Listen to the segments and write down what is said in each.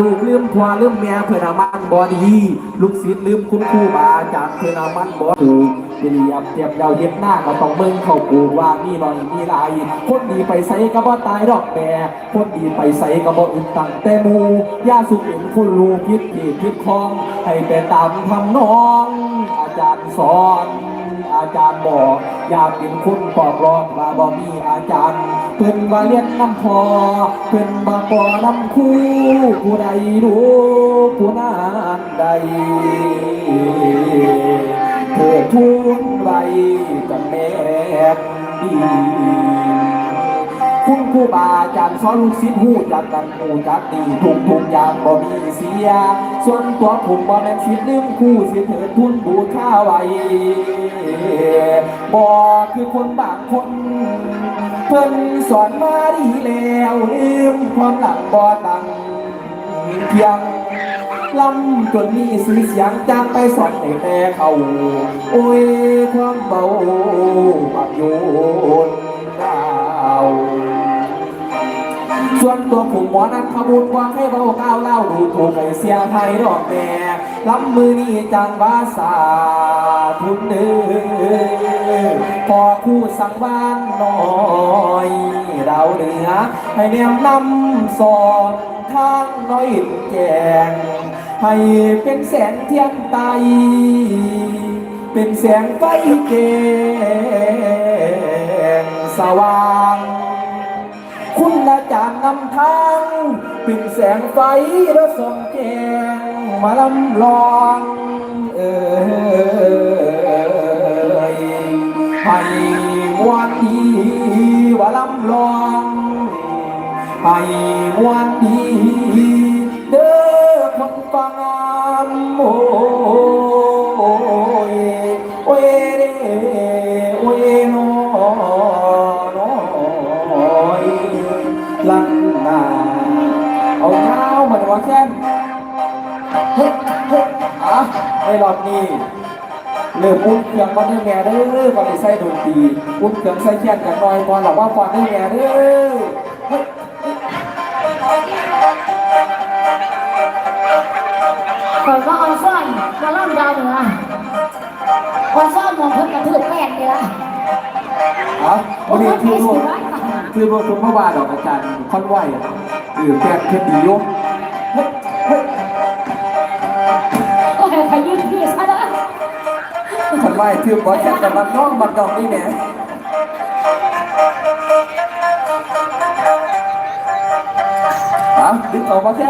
ลูกลืมพ่อลืมแม่เพื่อนามันบอดีลูกศิษย์ลืมคุณครูบาอาจารย์เพื่อนามันบอถูกเรียบเทียบเดาเย็บหน้าก็ต้องเบิ่งเข้าปูว่ามีหน่อยมีลายคนดีไปใส่ก็บ่ตายดอกแม่คนดีไปใส่ก็บ่อึดตั้งแต่มูย่าสุขเห็นคนรู้พิษที่พิษคอง ให้ไปตามทำนอง อาจารย์สอน อาจารย์บอก อยากเป็นคุณปอกรอกว่าบ่มีอาจารย์ เพิ่นว่าเรียนน้ำพอเพิ่นมาปอน้ำคู่ผู้ใดดูผู้นั้นใดเธอทุนไว้กับแม่ดี คุณครูบาอาจารย์สอนลูกศิษย์หูจักกันหูจักดีทุกทุกอย่างบ่มีเสีย ส่วนตัวผมบ่แม่นศิษย์ลืมคู่สิเถิดทุนบูชาไว้บ่คือคนบางคนเพิ่นสอนมาดีแล้วลืมความหลังบ่ตังเพียงลำจนมีสีเสียงจากไปสอนในแต่เขา โอ้ยความเบาบักโยน ส่วนตัวผมหมอนั้นขบุญว่าให้เบาก้าวเล่าดูถูกให้เสียให้ดอกแม่ลำมือนี้จังบาสาทุนเด้อพอคู่สังวานน้อยดาวเหนือให้แนมนำสอนทางน้อยแจงให้เป็นแสงเทียนไตเป็นแสงไฟแกงสว่าง คุณอาจารย์นำทางเป็นแสงไฟและส่องแจงมาลำลองเอ่ยให้มวนดีว่าลำลองให้มวนดีเด้อคนฟังโอ้ ในรอบนี้เริ่มอุ่นเครื่องก่อนเด้อแม่เด้อก่อนที่ใส่ดนตรีอุ่นเครื่องใส่แค่นกันหน่อยก่อนหลับว่าก่อนเด้อแม่เด้อเฮ้ยข่อยว่าออนซ่อนมาล่ำดาวเหนือออนซ่อนมองเพิ่นกระทืบแป้งเลยละอะวันนี้คือรวมคือรวมทุกเมื่อวานดอกอาจารย์คอนไหวอะหรือแกเพชรดีโยเไหวคือบอสแค่แต่มันน้องมันดอกนี่แหละอะดึงออกมาแค่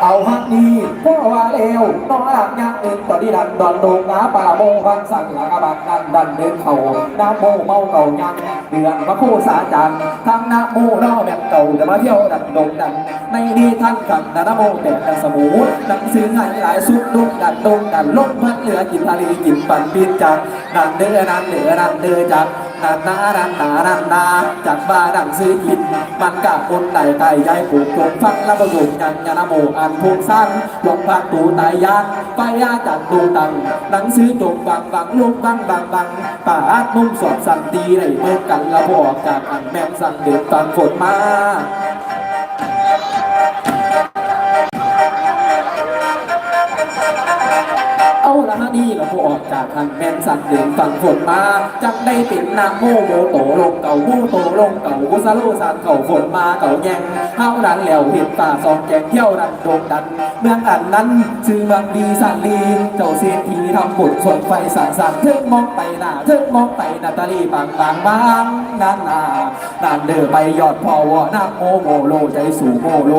เอาฮักนี้พวกว่าเร็วน้องหลักยัง เดินต่อดีดันดอนโดงน้าป่าโมงพันสั่งหลักบักดันดันเดินเข่าน้าโมเมาเก่ายังเดือนพระคู่สาจันทางน้าโมนอแบบเก่าจะมาเที่ยวดันโดงดันในนี้ท่านกันนาโมแต่ดันสมูหนังสือหายหลายสุดลุกดันโดงดันลบพัดเหลือกินทะเลกินปั่นปีนจังดันเดือนันเดือดันเดือจัง นานานานานานาจากบ้านดังซื้อกินมันกับคนไหนไก่ยายปลูกจงฟังแล้วประโยคยังยานาโมอันพงสั้นหลงพักตูตายยานไปยาจากตูตังหนังซื้อจงบังบังลุกบังบังบังป่าดนุ่มสอบสันตีได้เมื่อกันละบอกจากอันแม่งสั่งเดือดตอนฝนมาเอา จากทางแม่นสัตว์เดือนฝั่งฝนมาจักได้เป็นนางโมโมโตลงเก่าโมโตลงเก่ากุสาโลสานเก่าฝนมาเก่าแยงเฮาดันแล้วเห็นป่าสองแกงเที่ยวดันโดงดัน เมืองอันนั้นชื่อเมืองดีสันลีเจ้าเสียทีทำบุญส่วนไฟสานสานเทิงมองไปหน้าเทิงมองไปนาตาลีบางบางบางนานนานานเด้อไปยอดพอวอนางโมโมโลใจสู่โมโล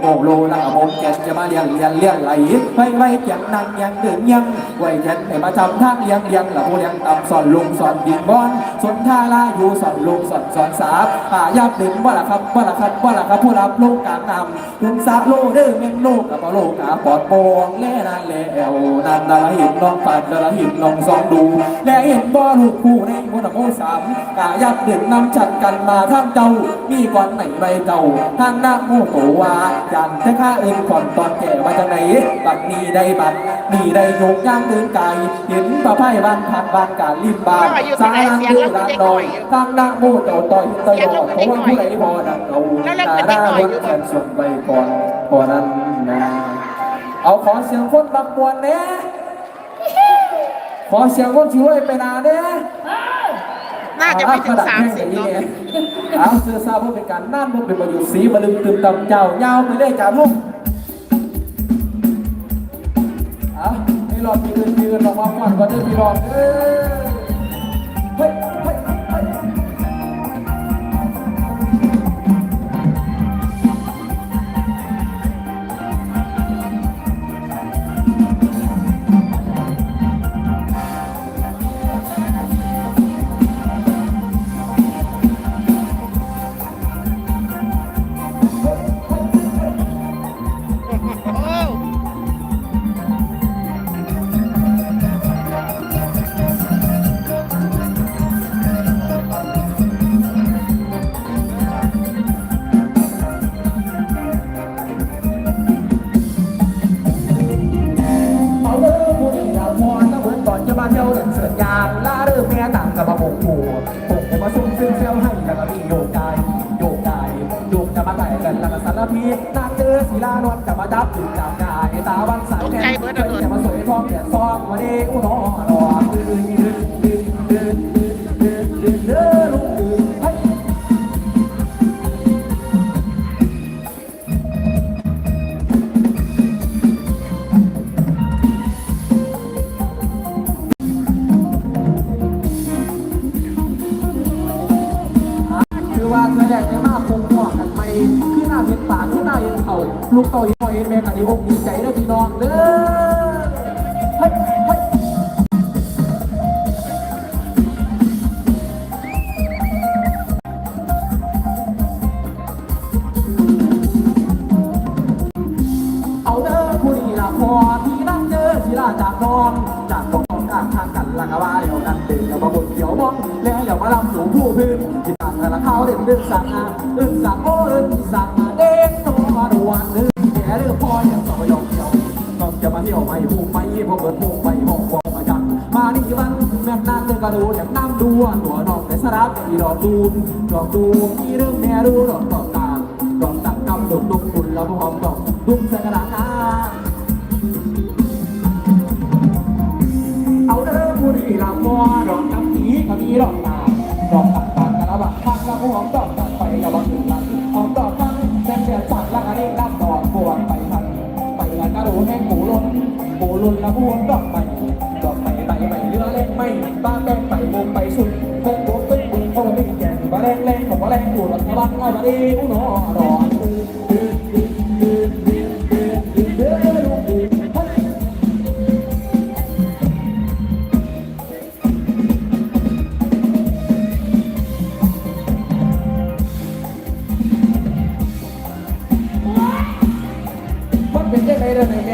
โมโลละโมแกจะมาเลี้ยงเลี้ยงเลี้ยงไหลไปไว้เกียงนั่งยังเดินยังไว้แกนให้มาทำทางเลี้ยงเลี้ยงละโมเลี้ยงตำสอนลุงสอนดินบอนสนท่าลาอยู่สอนลุงสอนสอนสาบหายาบดึงว่าละครับว่าละครับว่าละครับผู้รับลูกกลางนำลุงสาโลเด้อเมงโลกกับโลกาปอดโปงแล่นานแล้วนานนาละหินน้องปัดนาละหินน้องสองดูและเห็นบ่ลูกผู้ในมนโมสามกายับดึงนำจัดกันมาทางเจ้ามีก่อนไหนใบเจ้าทางหน้าโมโตวายันแต่ข้าเอินก่อนตอนแก่มาจากไหนบัดนี้ได้บัดนี่ได้โยกย่างเดินไกลเห็นประไพ่บ้านพันบ้านการริมบ้านสารังดูร้านลอยตั้งหน้าโมเต่าต่อยตลอดเพราะว่าผู้ใดพอดังเอาตาหน้าวันแขนส่งไปก่อนพอนั้นนะเอาขอเสียงคนบักมวนเนี้ยขอเสียงคนช่วยไปนาเนี้ย น่าจะไม่ถึงสามสิบเนาะเอาเสื้อซาเพื่อเป็นการนั่นเพื่อเป็นประโยชน์สีบลึงตึมตำเจ้ายาวไปได้จาลูกเอาให้รอดมีเงินมีเงินออกมาก่อนก่อนเดินพี่รอดเออ มซึ่งเซลให้แล้วก็มีโยกกายโยกกายโยกจะมาไต่กันแล้วก็สารพีนางเจอศิลานวลจะมาดับถึงจับกายตาวันสายแน่จะมาสวยทองเดียดซองมาเด้อุนอรอดื้อดื้อดื้อ ลูกเต่าอีกเห็นแม่กันดีอกดีใจเด้อพี่น้องเด้อเฮ้ยเฮ้ยเอาเด้อผู้ดีละพอที่นั่งเจอศิลาจากน้องจากตองจากทางกันละกะว่าเดี๋ยวกันเดินแล้วมาบนเขียวมองแล้วอย่ามาลำสู่ผู้พื้นที่ต่างกันละเขาเด่นเดินสั่งอา ผู้ไม่พอเปิดผู้ไม่ห้องวองมาจังมานี่วันแม่นางเดินกระดูอย่างน้ำดูตัวน้องในสระอีดอกดูดอกดูมีเรื่องแม่ดูดอกดอกตาดอกตักกำดอกดุกคุณแล้วหอมดอกดุ้งใส่กระดาเอาเด้อผู้ดีลำมอดอกน้ำผีก็มีดอกตาดอกตักตักระบะพักแล้วหอมดอกตักไปกับบังถึงลัน ล้นหล้นละพวงดอกใหม่ดอกใหม่ใบใหม่เรือเล่นไม่บ้านแดงไปวงไปสุดเพิ่งบวกตึ้งบึ้งโอ้ยแก่งบ้าแรงแรงของบ้าแรงอยู่หลังบ้านเอามาดีอุ้งหนอดอ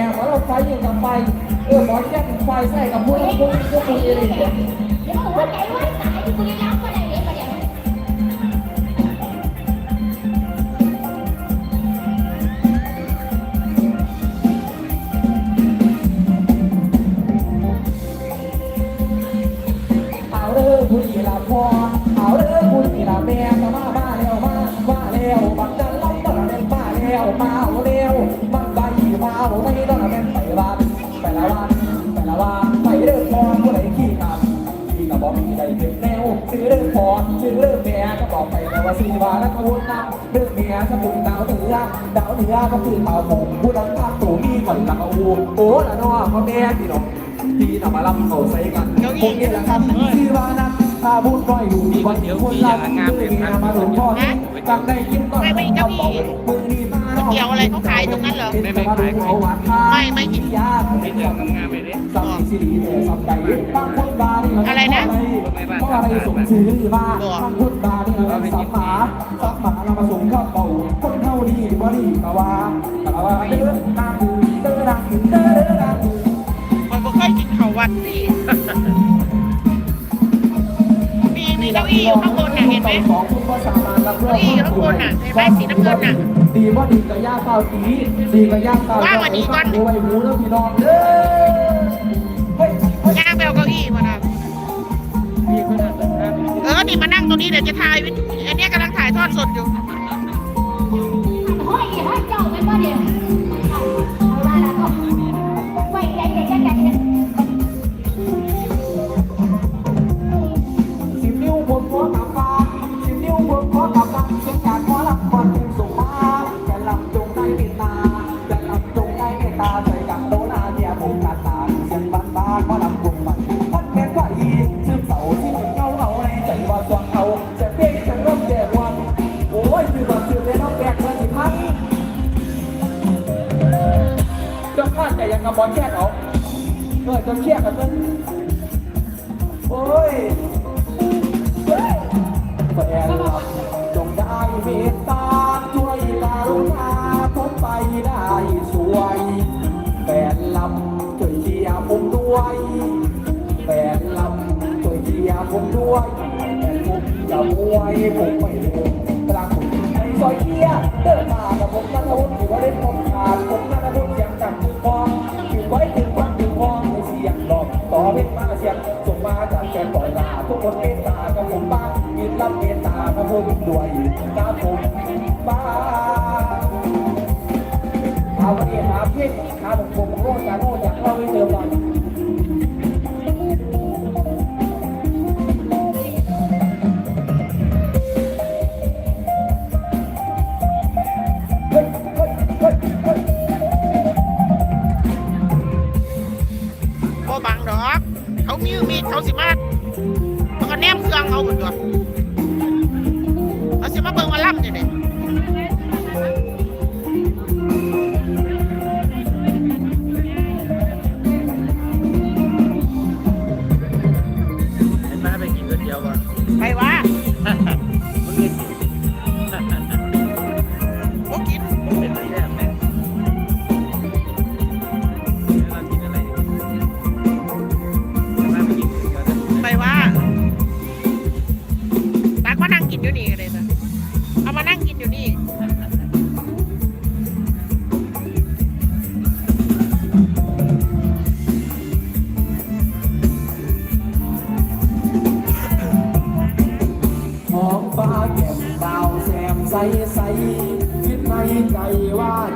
วขอเราไฟอยู่กับไฟเออขอแยกไฟใส่กับพุ้ยพุ้ยพุ้ยอะไรอย่างวงี้ย ไปแล้วาซื้อมาแล้วก็วนน้ำเด้อแม่สมุนดาวเหนือดาวเหนือก็คือเต่าผมผู้ดังภาคตูมีก่อนละอูโอ้ละน้อพ่อแม่พี่น้องที่นำมาลำเขาใส่กันพวกนี้แหละครับที่ว่านั้นถ้าพูดก้อยอยู่มีวันเดียวคนลำมือนี่มาหลวงพ่อจังได้กินก่อนมือนี่มา เกี่ยวอะไรเขาขายตรงนั้นเหรอ ไม่ไม่ขายขายไม่ไม่กินไม่เจองานไปเลยอะไรนะไม่บ้านทำงาขั้อมาทำพุทธาเนี่ยสัมมาสัมมาเรามาสูงเข้าเป่าคนเท่าดีบ่ดีกว่าแต่ว่าเดินนางเดินนางเดินนางมันก็ค่อยกินเขาวันสิ มีเก้าอี้อยู่ข้างบนน่ะเห็นไหมสองคุณก็สามารถรับรองเก้าอี้อยู่ข้างบนน่ะเห็นไหมสีน้ำเงินน่ะดีว่าดีกับย่าเปล่าดีดีกับย่าเปล่าว่าวันนี้ก่อนดูไอ้หมูแล้วพี่น้องเด้อเฮ้ยเฮ้ยย่างไปเอาเก้าอี้มานะเออนี่มานั่งตรงนี้เดี๋ยวจะถ่ายวิดีอันนี้กำลังถ่ายทอดสดอยู่ห้อยห้อยเจ้าเป็นว่าเดียว แต่ยังกับบอลแค่เอาเออจะเครียดกันเลยโอ้ยแฟนลำจงได้เมตตาช่วยการุณาผมไปได้สวยแฟนลำช่วยเชียร์ผมด้วยแฟนลำช่วยเชียร์ผมด้วยแฟนผมจะมวยผมไม่เร็วกลางผมไม่ซอยเชียร์เดินมากับผมนัทวุฒิถือว่าเล่นผมขาดผมนัทวุฒิเสี ผมด้วยกับผมบ้างเอาวันนี้หาเพื่อนหาผมผมโง่จากโง่จากเล่าให้เจอ